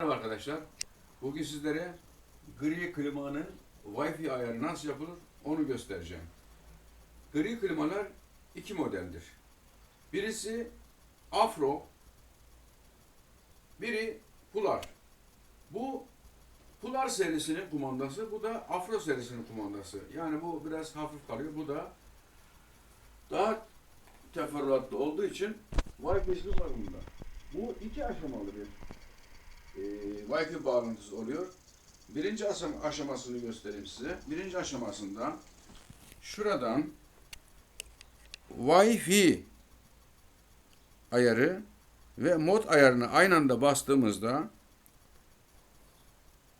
Merhaba arkadaşlar. Bugün sizlere gri klimanın Wi-Fi ayarı nasıl yapılır onu göstereceğim. Gri klimalar iki modeldir. Birisi Afro, biri Pular. Bu Pular serisinin kumandası, bu da Afro serisinin kumandası. Yani bu biraz hafif kalıyor, bu da daha teferruatlı olduğu için Wi-Fi'si var bunda. Bu iki aşamalı bir e, Wi-Fi bağlantısı oluyor. Birinci aşam- aşamasını göstereyim size. Birinci aşamasında şuradan Wi-Fi ayarı ve mod ayarını aynı anda bastığımızda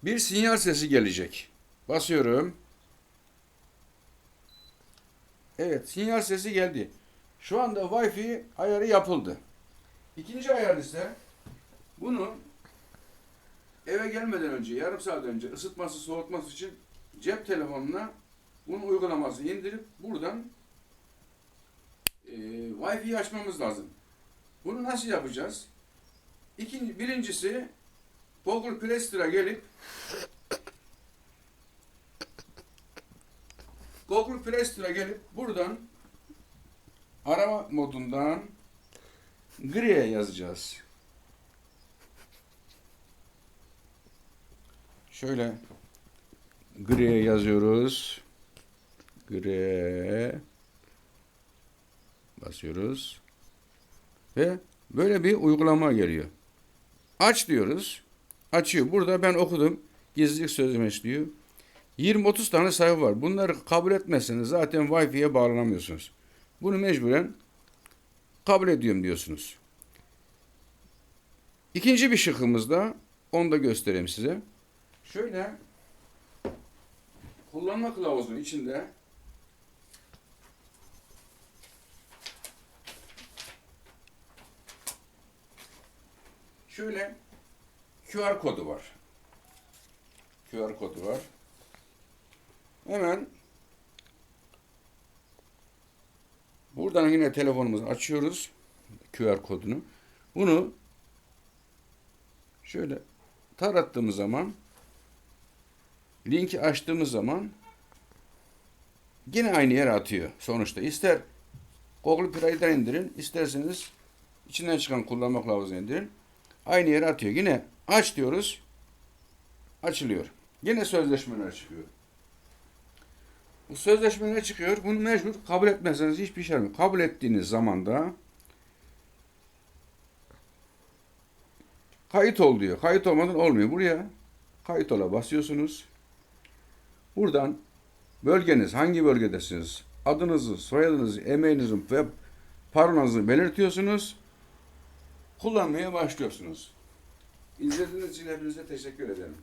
bir sinyal sesi gelecek. Basıyorum. Evet, sinyal sesi geldi. Şu anda Wi-Fi ayarı yapıldı. İkinci ayar ise bunu eve gelmeden önce, yarım saat önce ısıtması, soğutması için cep telefonuna bunun uygulamasını indirip buradan e, Wi-Fi'yi açmamız lazım. Bunu nasıl yapacağız? İkinci, birincisi Google Play Store'a gelip Google Play Store'a gelip buradan arama modundan griye yazacağız. Şöyle griye yazıyoruz. Griye basıyoruz. Ve böyle bir uygulama geliyor. Aç diyoruz. Açıyor. Burada ben okudum. Gizlilik sözleşmesi diyor. 20-30 tane sayfa var. Bunları kabul etmezseniz zaten Wi-Fi'ye bağlanamıyorsunuz. Bunu mecburen kabul ediyorum diyorsunuz. İkinci bir şıkkımız da onu da göstereyim size. Şöyle kullanma kılavuzunun içinde şöyle QR kodu var. QR kodu var. Hemen buradan yine telefonumuzu açıyoruz. QR kodunu. Bunu şöyle tarattığımız zaman linki açtığımız zaman yine aynı yere atıyor sonuçta. İster Google Play'den indirin, isterseniz içinden çıkan kullanma kılavuzunu indirin. Aynı yere atıyor. Yine aç diyoruz. Açılıyor. Yine sözleşmeler çıkıyor. Bu sözleşmeler çıkıyor. Bunu mecbur kabul etmezseniz hiçbir şey olmuyor. Kabul ettiğiniz zaman da kayıt ol diyor. Kayıt olmadan olmuyor. Buraya kayıt ola basıyorsunuz. Buradan bölgeniz hangi bölgedesiniz? Adınızı, soyadınızı, emeğinizi ve parolanızı belirtiyorsunuz. Kullanmaya başlıyorsunuz. İzlediğiniz için hepinize teşekkür ederim.